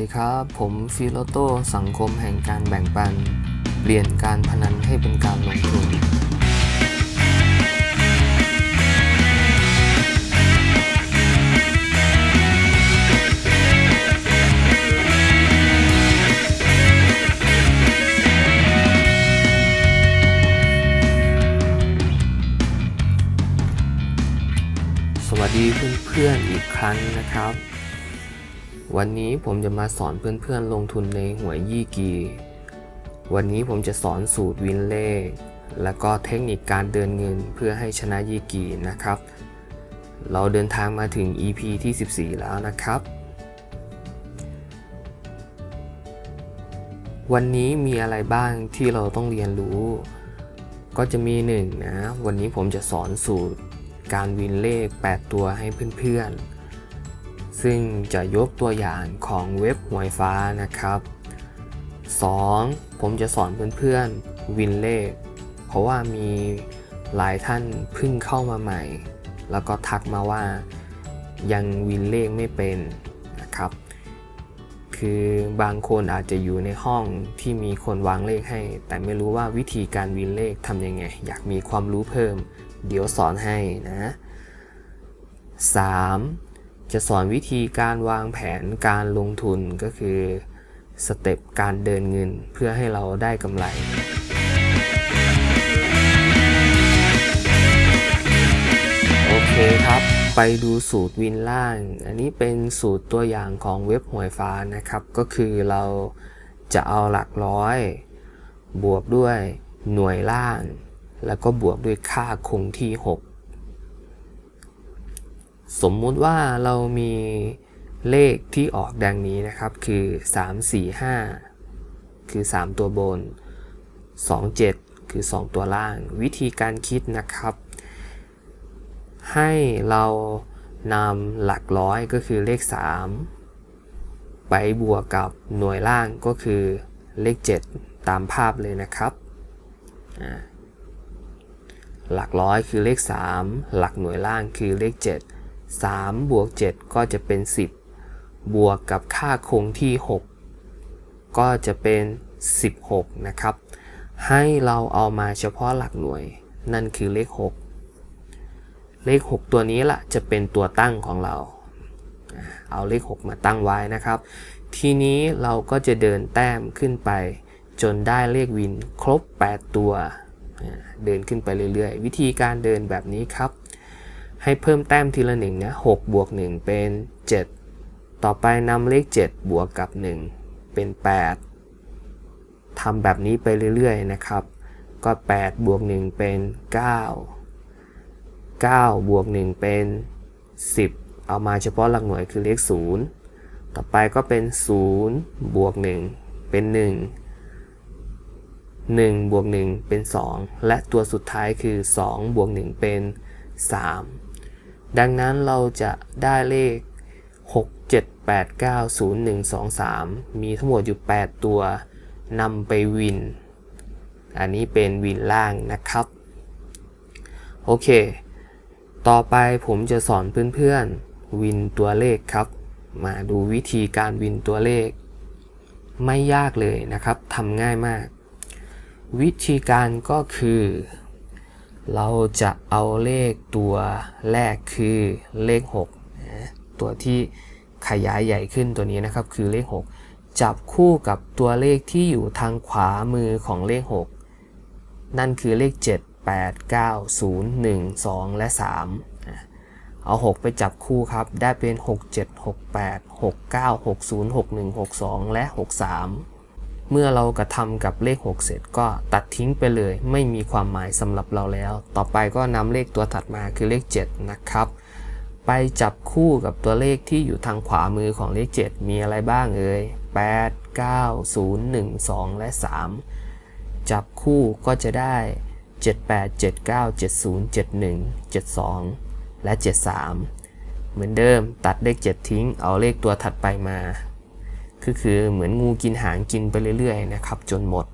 ดีครับ ผมฟิโลโตสังคมแห่งการแบ่งปัน เปลี่ยนการพนันให้เป็นการลงทุน สวัสดีเพื่อนๆอีกครั้งนะครับ วันนี้ผมจะมาสอนเพื่อนๆลงทุนในหวยยี่กี วันนี้ผมจะสอนสูตรวินเล่แล้วก็เทคนิคการเดินเงินเพื่อให้ชนะยี่กีนะครับ เราเดินทางมาถึง EP ที่ 14 แล้วนะครับ วันนี้มีอะไรบ้างที่เราต้องเรียนรู้ ก็จะมีหนึ่งนะ วันนี้ผมจะสอนสูตรการวินเลข 8 ตัวให้เพื่อนๆ ซึ่งจะยกตัวอย่างของเว็บหวยฟ้านะครับ 2. ผมจะสอนเพื่อนๆวินเลข เพราะว่ามีหลายท่านเพิ่งเข้ามาใหม่ แล้วก็ทักมาว่ายังวินเลขไม่เป็นนะครับ คือบางคนอาจจะอยู่ในห้องที่มีคนวางเลขให้ แต่ไม่รู้ว่าวิธีการวินเลขทำยังไง อยากมีความรู้เพิ่ม เดี๋ยวสอนให้นะ 3. จะสอนวิธีการวางแผนการลงทุนก็คือสเต็ปการเดินเงินเพื่อให้เราได้กำไร โอเคครับ ไปดูสูตรวินล่าง อันนี้เป็นสูตรตัวอย่างของเว็บหวยฟ้านะครับ ก็คือเราจะเอาหลักร้อย บวกด้วยหน่วยล่าง แล้วก็บวกด้วยค่าคงที่ 6 สมมุติว่าเรามีเลขที่ออกดังนี้นะครับ คือ 3 4 5 คือ 3 ตัวบน 2 7 คือ 2 ตัวล่าง วิธีการคิดนะครับ ให้เรานำหลักร้อยก็คือเลข 3 ไปบวกกับหน่วยล่างก็คือเลข 7 ตามภาพเลยนะครับ หลักร้อยคือเลข 3 หลักหน่วยล่างคือเลข 7 3 บวก 7 ก็จะเป็น 10 บวกกับค่าคงที่ 6 ก็จะเป็น 16 นะครับ ให้เราเอามาเฉพาะหลักหน่วย นั่นคือเลข 6 เลข 6 ตัวนี้ละจะเป็นตัวตั้งของเรา เอาเลข 6 มาตั้งไว้นะครับ ทีนี้เราก็จะเดินแต้มขึ้นไป จนได้เลขวินครบ 8 ตัว เดินขึ้นไปเรื่อยๆ วิธีการเดินแบบนี้ครับ ให้เพิ่มแต้มทีละหนึ่งนะ6บวก1เป็น 7 ต่อไปนำเลข 7 บวกกับ 1 เป็น 8 ทำแบบนี้ไปเรื่อยๆนะครับ ก็ 8 บวก 1 เป็น 9 9 บวก 1 เป็น 10 เอามาเฉพาะหลักหน่วยคือเลข 0 ต่อไปก็เป็น 0 บวก 1 เป็น 1 1 บวก 1 เป็น 2 และตัวสุดท้ายคือ 2 บวก 1 เป็น 3 ดังนั้นเราจะได้เลข 6 7 8 9 0 1 2 3 มีทั้งหมดอยู่ 8 ตัวนำไปวิน อันนี้เป็นวินล่างนะครับ โอเค ต่อไปผมจะสอนเพื่อนๆ วินตัวเลขครับ มาดูวิธีการวินตัวเลข ไม่ยากเลยนะครับทำง่ายมาก วิธีการก็คือ เราจะเอาเลขตัวแรกคือเลข6นะตัวที่ขยายใหญ่ขึ้นตัวนี้นะครับคือเลข 6 จับคู่กับตัวเลขที่อยู่ทางขวามือของเลข 6 นั่นคือเลข 7 8 9 0 1 2 และ 3 เอา 6 ไปจับคู่ครับ ได้เป็น 6 7 6 8 6 9 6 0 6 1 6 2 และ 63 เมื่อเรากระทำกับเลข 6 เสร็จก็ตัดทิ้งไปเลย ไม่มีความหมายสำหรับเราแล้ว ต่อไปก็นำเลขตัวถัดมาคือเลข 7 นะครับ ไปจับคู่กับตัวเลขที่อยู่ทางขวามือของเลข 7 มีอะไรบ้างเอ่ย8 9 0 1 2 และ 3 จับคู่ก็จะได้ 78 79 70 71 72 และ 73 เหมือนเดิมตัดเลข 7 ทิ้งเอาเลขตัวถัดไปมา คือคือเหมือนงูกินหางกินไปเรื่อยๆนะครับจนหมด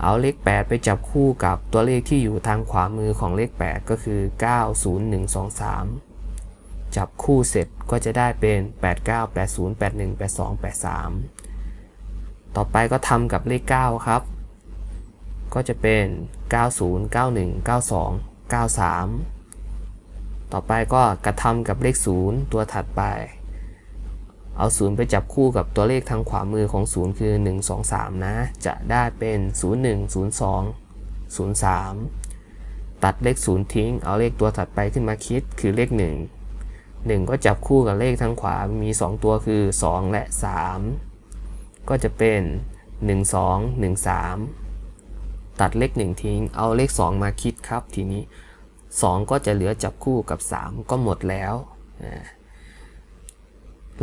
เอาเลข 8 ไปจับคู่กับตัวเลขที่อยู่ทางขวามือของเลข 8 ก็คือ 9 0 1 2 3 จับคู่เสร็จก็จะได้เป็น 89 80 81 82 83 ต่อไปก็ทำกับเลข 9 ครับ ก็จะเป็น 90 91 92 93 ต่อไปก็กระทำกับเลข 0 ตัวถัดไป เอา0ไปจับคู่กับตัวเลขทางขวามือของ0คือ 1 2 3 นะ จะได้เป็น 01 02 03 ตัดเลข0ทิ้ง เอาเลขตัวถัดไปขึ้นมาคิดคือเลข 1 1 ก็จับคู่กับเลขทางขวา มี 2 ตัวคือ 2 และ 3 ก็จะเป็น 1 2 1 3 ตัดเลข 1 ทิ้ง เอาเลข 2 มาคิดครับทีนี้ 2 ก็จะเหลือจับคู่กับ 3 ก็หมดแล้ว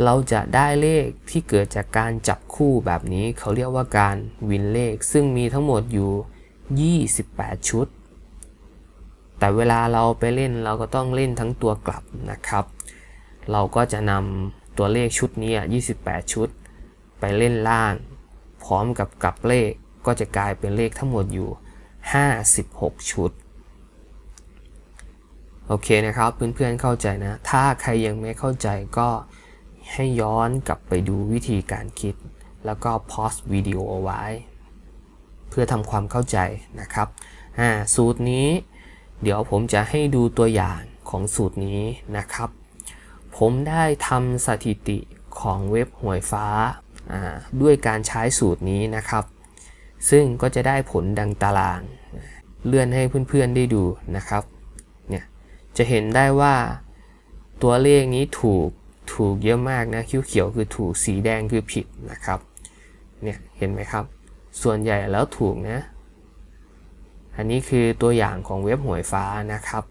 เราจะได้เลขที่เกิดจากการจับคู่แบบนี้เขาเรียกว่าการวินเลข ซึ่งมีทั้งหมดอยู่ 28 ชุด แต่เวลาเราไปเล่นเราก็ต้องเล่นทั้งตัวกลับนะครับ เราก็จะนำตัวเลขชุดนี้ 28 ชุด ไปเล่นล่าง พร้อมกับกลับเลขก็จะกลายเป็นเลขทั้งหมดอยู่ 56 ชุดโอเคนะครับเพื่อนๆเข้าใจนะ ถ้าใครยังไม่เข้าใจก็ ให้ย้อนกลับไปดูวิธีการคิด แล้วก็พอสวิดีโอเอาไว้ เพื่อทำความเข้าใจนะครับสูตรนี้ เดี๋ยวผมจะให้ดูตัวอย่างของสูตรนี้นะครับ ผมได้ทำสถิติของเว็บหวยฟ้า ด้วยการใช้สูตรนี้นะครับ ซึ่งก็จะได้ผลดังตาราง เลื่อนให้เพื่อนๆได้ดูนะครับ เนี่ย จะเห็นได้ว่าตัวเลขนี้ถูก ถูกเยอะมากนะคิ้วเขียวคือถูกสีแดงคือผิดนะครับเนี่ยเห็นไหมครับ ส่วนใหญ่แล้วถูกนะอันนี้คือตัวอย่างของเว็บหวยฟ้านะครับ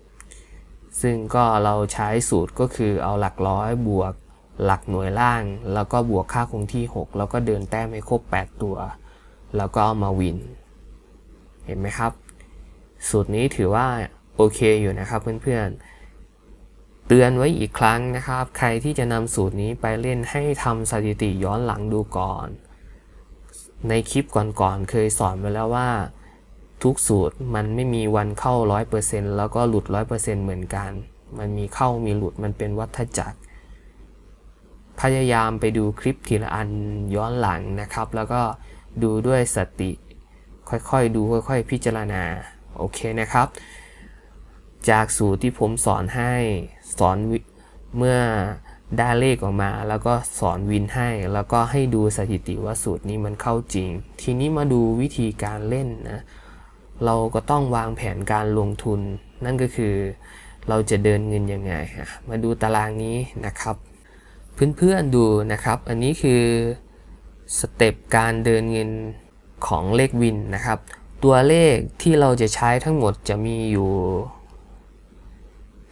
ซึ่งก็เราใช้สูตรก็คือเอาหลักร้อยบวกหลักหน่วยล่าง แล้วก็บวกค่าคงที่ 6 แล้วก็เดินแต้มให้ครบ 8 ตัว แล้วก็เอามาวิน เห็นไหมครับ สูตรนี้ถือว่าโอเคอยู่นะครับเพื่อนๆ เตือนไว้อีกครั้งนะครับ ใครที่จะนำสูตรนี้ไปเล่นให้ทำสถิติย้อนหลังดูก่อน ในคลิปก่อนๆเคยสอนไปแล้วว่า ทุกสูตรมันไม่มีวันเข้า 100%แล้วก็หลุด 100%เหมือนกัน มันมีเข้ามีหลุดมันเป็นวัฏจักร พยายามไปดูคลิปทีละอันย้อนหลังนะครับ แล้วก็ดูด้วยสติ ค่อยๆดูค่อยๆ พิจารณา โอเคนะครับ จากสูตรที่ผมสอนให้ สอนเมื่อได้เลขออกมา แล้วก็สอนวินให้ แล้วก็ให้ดูสถิติว่าสูตรนี้มันเข้าจริง ทีนี้มาดูวิธีการเล่นนะ เราก็ต้องวางแผนการลงทุน นั่นก็คือเราจะเดินเงินยังไง มาดูตารางนี้นะครับ เพื่อนๆดูนะครับ อันนี้คือสเต็ปการเดินเงินของเลขวินนะครับ ตัวเลขที่เราจะใช้ทั้งหมดจะมีอยู่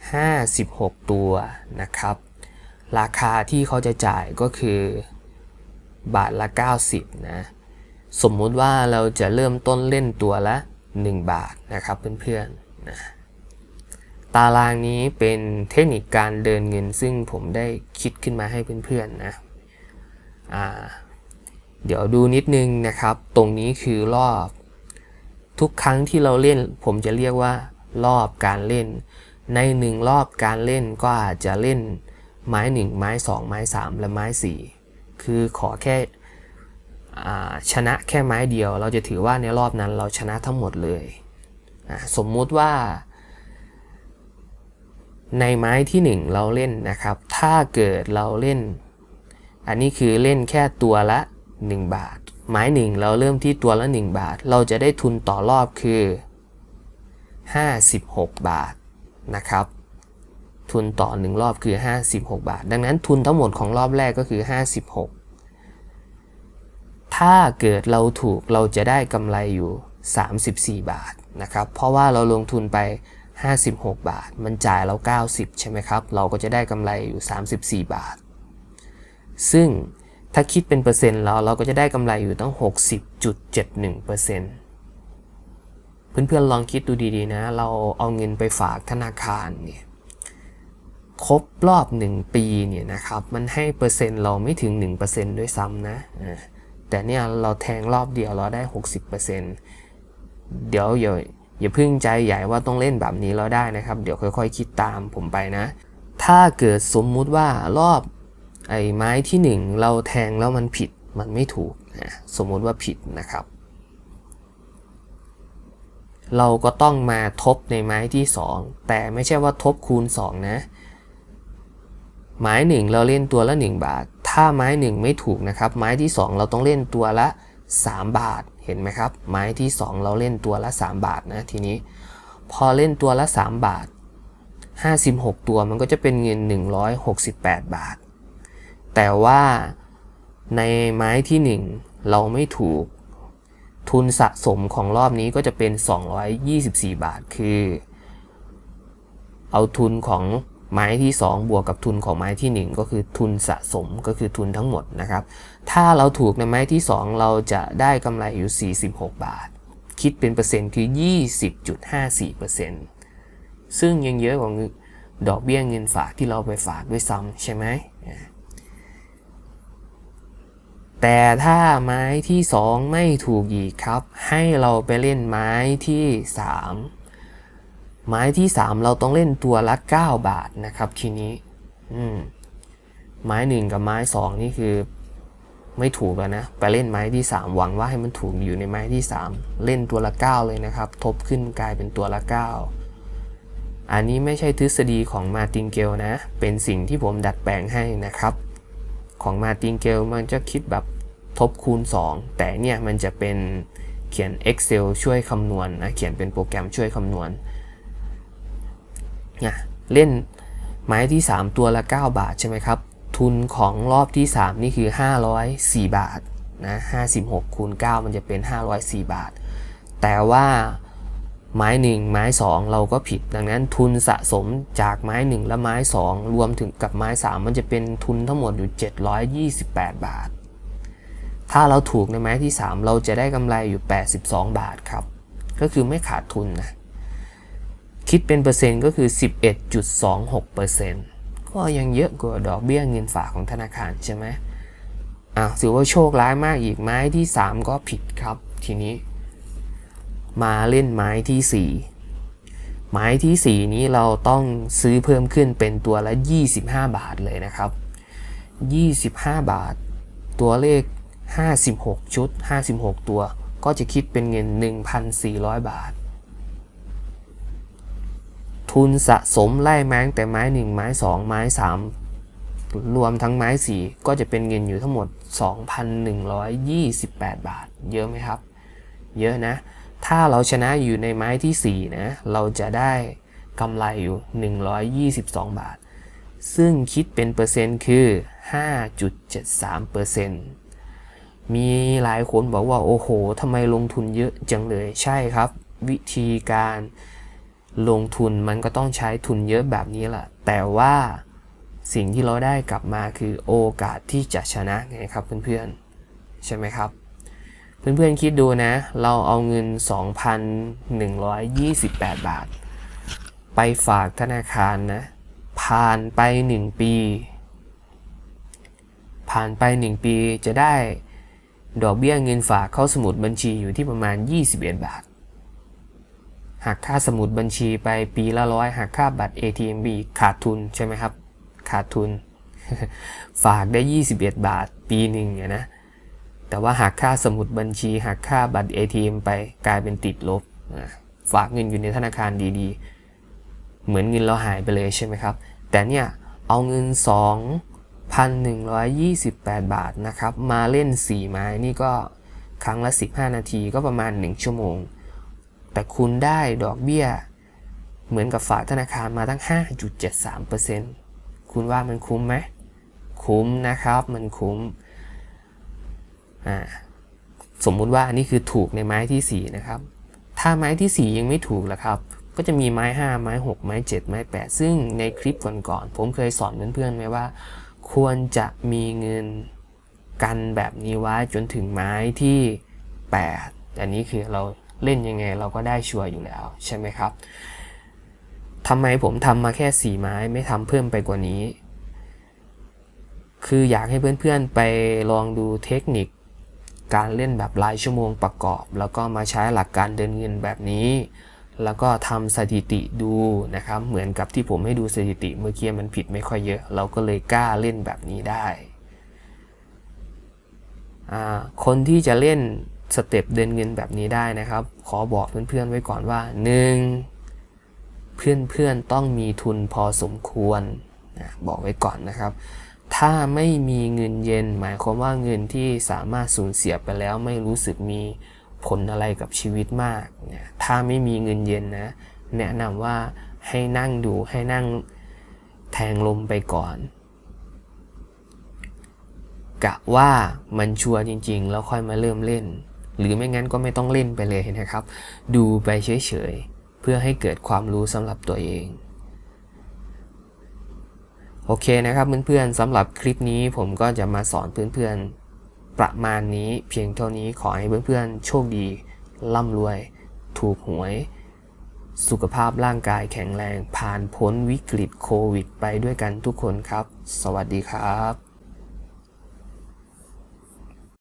56 ตัวนะครับ ราคาที่เขาจะจ่ายก็คือบาทละ 90 นะ สมมุติว่าเราจะเริ่มต้นเล่นตัวละ 1 บาทนะครับเพื่อนๆนะตารางนี้เป็นเทคนิคการเดินเงินซึ่งผมได้คิดขึ้นมาให้เพื่อนๆนะเดี๋ยวดูนิดนึงนะครับ ตรงนี้คือรอบ ทุกครั้งที่เราเล่น ผมจะเรียกว่ารอบการเล่น ในหนึ่งรอบการเล่นก็อาจจะเล่นไม้1ไม้2ไม้3และไม้4คือขอแค่ชนะแค่ไม้เดียว เราจะถือว่าในรอบนั้นเราชนะทั้งหมดเลยสมมุติว่า ในไม้ที่ 1 เราเล่นนะครับ ถ้าเกิดเราเล่น อันนี้คือเล่นแค่ตัวละ 1 บาท ไม้หนึ่งเราเริ่มที่ตัวละ 1 บาท เราจะได้ทุนต่อรอบคือ 56 บาท นะครับทุนต่อ 1 รอบคือ 56 บาท ดังนั้นทุนทั้งหมดของรอบแรกก็คือ 56 ถ้าเกิดเราถูกเราจะได้กำไรอยู่ 34 บาทนะครับ เพราะว่าเราลงทุนไป 56 บาท มันจ่ายเรา 90 ใช่ไหมครับ เราก็จะได้กำไรอยู่ 34 บาท ซึ่งถ้าคิดเป็นเปอร์เซ็นต์เราเราก็จะได้กำไรอยู่ตั้ง 60.71%เเพื่อนๆลองคิดดูดีๆนะ เราเอาเงินไปฝากธนาคารเนี่ยครบรอบ 1 ปีเนี่ยนะครับมันให้เปอร์เซ็นต์เราไม่ถึง 1%ด้วยซ้ำนะแต่เนี่ยเราแทงรอบเดียวเราได้ 60%เดี๋ยวอย่าอย่าพึ่งใจใหญ่ว่าต้องเล่นแบบนี้เราได้นะครับ เดี๋ยวค่อยๆคิดตามผมไปนะ ถ้าเกิดสมมุติว่ารอบไอ้ไม้ที่หนึ่งเราแทงแล้วมันผิดมันไม่ถูกนะสมมุติว่าผิดนะครับ เราก็ต้องมาทบในไม้ที่ 2 แต่ไม่ใช่ว่าทบคูณ 2 นะไม้หนึ่งเราเล่นตัวละ 1 บาท ถ้าไม้หนึ่งไม่ถูกนะครับ ไม้ที่ 2 เราต้องเล่นตัวละ 3 บาท เห็นไหมครับ ไม้ที่ 2 เราเล่นตัวละ 3 บาทนะทีนี้ พอเล่นตัวละ 3 บาท 56 ตัวมันก็จะเป็นเงิน 168 บาท แต่ว่าในไม้ที่ 1 เราไม่ถูก ทุนสะสมของรอบนี้ก็จะเป็น 224 บาท คือ เอาทุนของไม้ที่ 2 บวกกับทุนของไม้ที่ 1 ก็คือทุนสะสมก็คือทุนทั้งหมดนะครับ ถ้าเราถูกในไม้ที่ 2 เราจะได้กำไรอยู่ 46 บาท คิดเป็นเปอร์เซ็นต์คือ 20.54%ซึ่งยังเยอะกว่าดอกเบี้ยเงินฝากที่เราไปฝากด้วยซ้ำใช่ไหม แต่ถ้าไม้ที่ 2 ไม่ถูกอีกครับ ให้เราไปเล่นไม้ที่ 3 ไม้ที่ 3 เราต้องเล่นตัวละ 9 บาทนะครับทีนี้อืมไม้ 1 กับไม้ 2 นี่คือไม่ถูกแล้วนะ ไปเล่นไม้ที่ 3 หวังว่าให้มันถูกอยู่ในไม้ที่ 3 เล่นตัวละ 9 เลยนะครับ ทบขึ้นกลายเป็นตัวละ 9 อันนี้ไม่ใช่ทฤษฎีของมาติงเกลนะ เป็นสิ่งที่ผมดัดแปลงให้นะครับ ของมาติงเกลมันจะคิดแบบทบคูณ 2 แต่เนี่ยมันจะเป็นเขียน Excel ช่วยคำนวณนะเขียนเป็นโปรแกรมช่วยคำนวณเนี่ยเล่นไม้ที่ 3 ตัวละ 9 บาทใช่ไหมครับ ทุนของรอบที่ 3 นี่คือ 504 บาทนะ56คูณ9มันจะเป็น 504 บาท แต่ว่า ไม้1ไม้2เราก็ผิด ดังนั้นทุนสะสมจากไม้1และไม้2รวมถึงกับไม้3มันจะเป็นทุนทั้งหมดอยู่ 728 บาท ถ้าเราถูกในไม้ที่ 3 เราจะได้กำไรอยู่ 82 บาทครับ ก็คือไม่ขาดทุนนะ คิดเป็นเปอร์เซ็นต์ก็คือ 11.26%เปอร์เซ็นต์ก็ยังเยอะกว่าดอกเบี้ยเงินฝากของธนาคารใช่ไหมอะถือว่าโชคร้ายมากอีกไม้ที่ 3 ก็ผิดครับทีนี้ มาเล่นไม้ที่ 4 ไม้ที่ 4 นี้เราต้องซื้อเพิ่มขึ้นเป็นตัวละ 25 บาทเลยนะครับ 25 บาท ตัวเลข 56 ชุด 56 ตัว ก็จะคิดเป็นเงิน 1,400 บาท ทุนสะสมไล่แม้งแต่ไม้ 1 ไม้ 2 ไม้ 3 รวมทั้งไม้ 4 ก็จะเป็นเงินอยู่ทั้งหมด 2,128 บาท เยอะไหมครับ เยอะนะ ถ้าเราชนะอยู่ในไม้ที่ 4 นะ เราจะได้กำไรอยู่ 122 บาท ซึ่งคิดเป็นเปอร์เซ็นต์คือ 5.73เปอร์เซ็นต์มีหลายคนบอกว่า โอ้โหทำไมลงทุนเยอะจังเลย ใช่ครับ วิธีการลงทุนมันก็ต้องใช้ทุนเยอะแบบนี้แหละ แต่ว่าสิ่งที่เราได้กลับมาคือโอกาสที่จะชนะไงครับเพื่อนๆ ใช่ไหมครับ เพื่อนๆคิดดูนะ เราเอาเงิน 2,128 บาท ไปฝากธนาคารนะ ผ่านไป 1 ปี ผ่านไป 1 ปีจะได้ดอกเบี้ยเงินฝากเข้าสมุดบัญชีอยู่ที่ประมาณ 21 บาท หักค่าสมุดบัญชีไปปีละร้อยหักค่าบัตร ATMB ขาดทุนใช่ไหมครับ ขาดทุน ฝากได้ 21 บาท ปีหนึ่งเนี่ยนะ แต่ว่าหักค่าสมุดบัญชีหักค่าบัตร ATM ไปกลายเป็นติดลบ ฝากเงินอยู่ในธนาคารดีๆ เหมือนเงินเราหายไปเลยใช่ไหมครับ แต่เนี่ยเอาเงิน 2,128 บาทนะครับ มาเล่น 4 ไม้นี่ก็ครั้งละ 15 นาทีก็ประมาณ 1 ชั่วโมง แต่คุณได้ดอกเบี้ย เหมือนกับฝากธนาคารมาตั้ง 5.73%คุณว่ามันคุ้มไหม คุ้มนะครับ มันคุ้ม สมมุติว่าอันนี้คือถูกในไม้ที่ 4 นะครับ ถ้าไม้ที่ 4 ยังไม่ถูกล่ะครับ ก็จะมีไม้ 5 ไม้ 6 ไม้ 7 ไม้ 8 ซึ่งในคลิปก่อนๆผมเคยสอนเพื่อนๆไว้ว่า ควรจะมีเงินกันแบบนี้ไว้จนถึงไม้ที่ 8 อันนี้คือเราเล่นยังไงเราก็ได้ชัวร์อยู่แล้วใช่ไหมครับทำไมผมทำมาแค่ 4 ไม้ไม่ทำเพิ่มไปกว่านี้ คืออยากให้เพื่อนๆไปลองดูเทคนิค การเล่นแบบรายชั่วโมงประกอบ แล้วก็มาใช้หลักการเดินเงินแบบนี้ แล้วก็ทำสถิติดูนะครับ เหมือนกับที่ผมให้ดูสถิติเมื่อกี้มันผิดไม่ค่อยเยอะ เราก็เลยกล้าเล่นแบบนี้ได้ คนที่จะเล่นสเต็ปเดินเงินแบบนี้ได้นะครับ ขอบอกเพื่อนๆไว้ก่อนว่า 1. เพื่อนๆต้องมีทุนพอสมควรบอกไว้ก่อนนะครับ ถ้าไม่มีเงินเย็น หมายความว่าเงินที่สามารถสูญเสียไปแล้วไม่รู้สึกมีผลอะไรกับชีวิตมากเนี่ยถ้าไม่มีเงินเย็นนะแนะนำว่าให้นั่งดูให้นั่งแทงลมไปก่อน กะว่ามันชัวร์จริง ๆ แล้วค่อยมาเริ่มเล่น หรือไม่งั้นก็ไม่ต้องเล่นไปเลยนะครับ ดูไปเฉยๆเพื่อให้เกิดความรู้สำหรับตัวเอง โอเคนะครับเพื่อนๆสำหรับคลิปนี้ผมก็จะมาสอนเพื่อนๆ ประมาณนี้เพียงเท่านี้ขอให้เพื่อนๆ โชคดีร่ำรวย ถูกหวย สุขภาพร่างกายแข็งแรง ผ่านพ้นวิกฤตโควิด ไปด้วยกันทุกคนครับ สวัสดีครับ